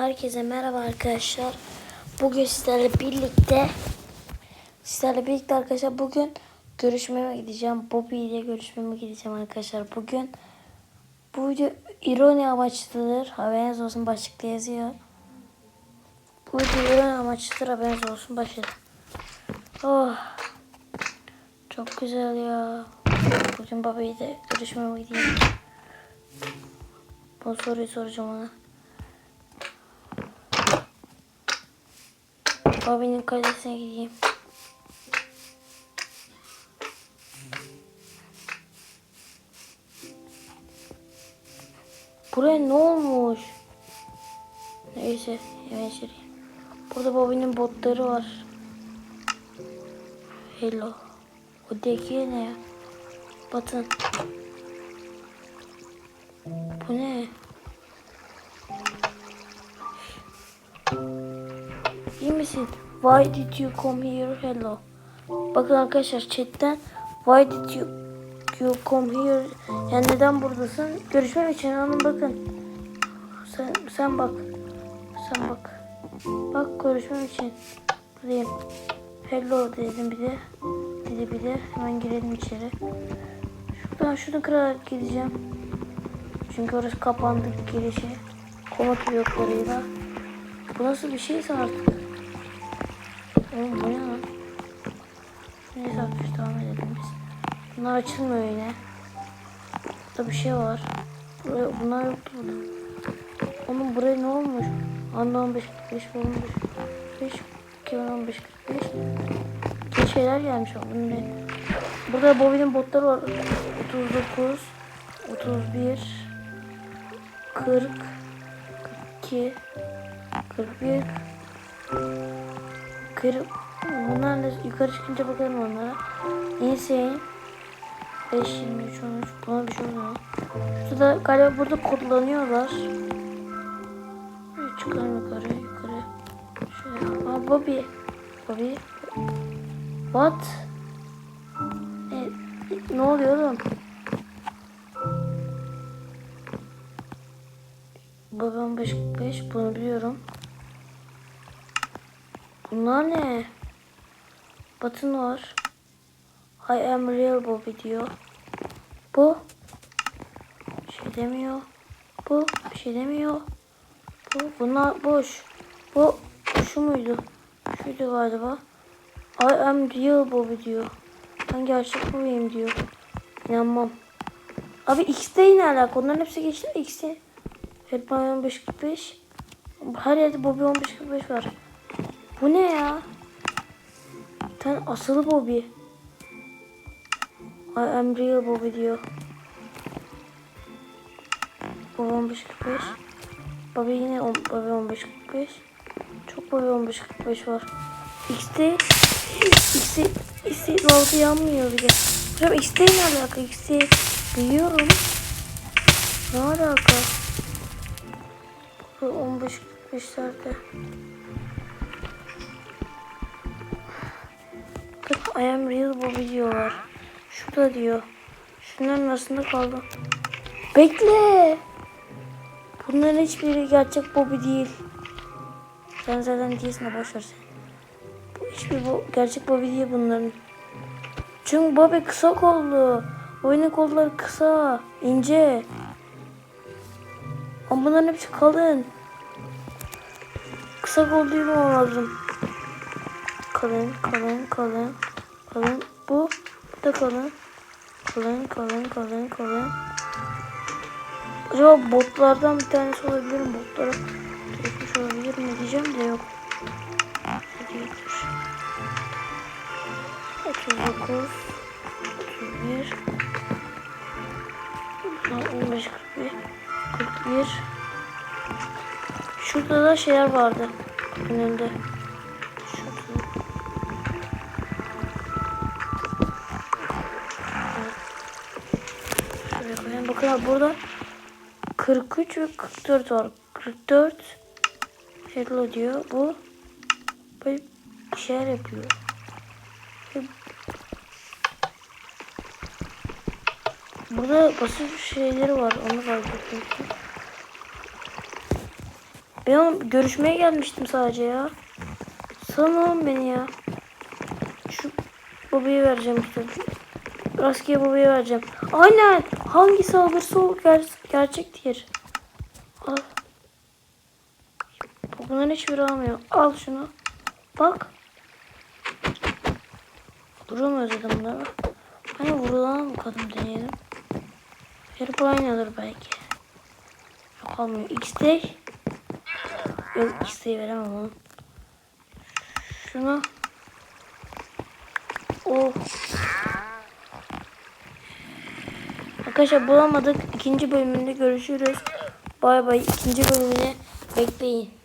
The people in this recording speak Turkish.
Herkese merhaba arkadaşlar. Bugün sizlerle birlikte sizlerle birlikte arkadaşlar bugün görüşmeme gideceğim. Bobby ile görüşmeme gideceğim arkadaşlar. Bugün bu video ironi amaçlıdır. Haberiniz olsun başlıkta yazıyor. Bu video ironi amaçlıdır. Haberiniz olsun başladı. Oh. Çok güzel ya. Bugün Bobby ile görüşmeme gideyim. Bu soruyu soracağım ona. Babi'nin kalesine gideyim. Buraya ne olmuş? Neyse hemen içeri. Burada Bobby'nin botları var. Hello. O deki ne ya? Batın. Bu ne? İyi misin? Why did you come here? Hello. Bakın arkadaşlar chatten Why did you, you come here? Yani neden buradasın? Görüşmem için hanım bakın. Sen, sen bak. Sen bak. Bak görüşmem için. Buradayım. Hello dedim bir de. Dedi bir de. Hemen girelim içeri. Şuradan şunu kırarak gideceğim. Çünkü orası kapandı girişi. Komut bloklarıyla. Bu nasıl bir şeyse artık. Oğlum bu ne lan? Neyse arkadaşlar devam edelim biz. Bunlar açılmıyor yine. Burada bir şey var. Buraya, bunlar yoktu burada. Oğlum buraya ne olmuş? Anda 15 45 olmuş. 5 2015 45 İki şeyler gelmiş ama bunun ne? Burada Bobby'nin botları var. 39 31 40 42 41 40 Bunlar da yukarı çıkınca bakalım onlara. Insane 5 23 13 buna bir şey olmuyor. Şurada galiba burada kodlanıyorlar. Çıkalım yukarı yukarı. Şöyle. Aa Bobby. Bobby. What? Ne, ne oluyor oğlum? Bobby 15 45 bunu biliyorum. Bunlar ne? Batın var. I am real Bobby diyor. Bu bir şey demiyor. Bu bir şey demiyor. Bu bunlar boş. Bu şu muydu? Şuydu galiba. I am real Bobby diyor. Ben gerçek Bobby'yim diyor. İnanmam. Abi X'de ne alaka? Onların hepsi geçti mi X'de? Hep 1545. Her yerde Bobby 1545 var. Bu ne ya? Tane asılı Bobby. I am real Bobby diyor. Bobby 1545. Bobby yine on, Bobby 1545. Çok Bobby 1545 var. X'de X'de X'de altı yanmıyor bir de. Hocam X'de ne alaka? X'de biliyorum. Ne alaka? Bu 15.45'lerde. I am real Bobby diyorlar. Şurada diyor. Şunların arasında kaldım. Bekle. Bunların hiçbiri gerçek Bobby değil. Sen zaten değilsin de boş ver sen. Bu hiçbir bu gerçek Bobby değil bunların. Çünkü Bobby kısa kollu. Oyunun kolları kısa, ince. Ama bunların hepsi kalın. Kısa kol değil lazım. Kalın, kalın, kalın, kalın. Bu, da kalın. Kalın, kalın, kalın, kalın. Acaba botlardan bir tanesi olabilir mi? Botlara çekmiş olabilir mi diyeceğim de yok. Değildir. 39 31 15 41 41 Şurada da şeyler vardı. Önünde. Bakın burada 43 ve 44 var. 44 hello diyor. Bu bir şeyler yapıyor. Burada basit şeyleri var. Onu fark ettim. Ben görüşmeye gelmiştim sadece ya. Sanırım beni ya. Şu babaya vereceğim işte. Rastgele babaya vereceğim. Aynen. Hangi saldırısı o ger gerçektir. Al. Bunların hiçbiri almıyor. Al şunu. Bak. Özledim bunları? Hani vurulan kadın deneyelim. Herif aynıdır belki. Yok almıyor. X-Day. Yok X-Day veremem onu. Şunu. Oh. Arkadaşlar bulamadık. İkinci bölümünde görüşürüz. Bay bay. İkinci bölümüne bekleyin.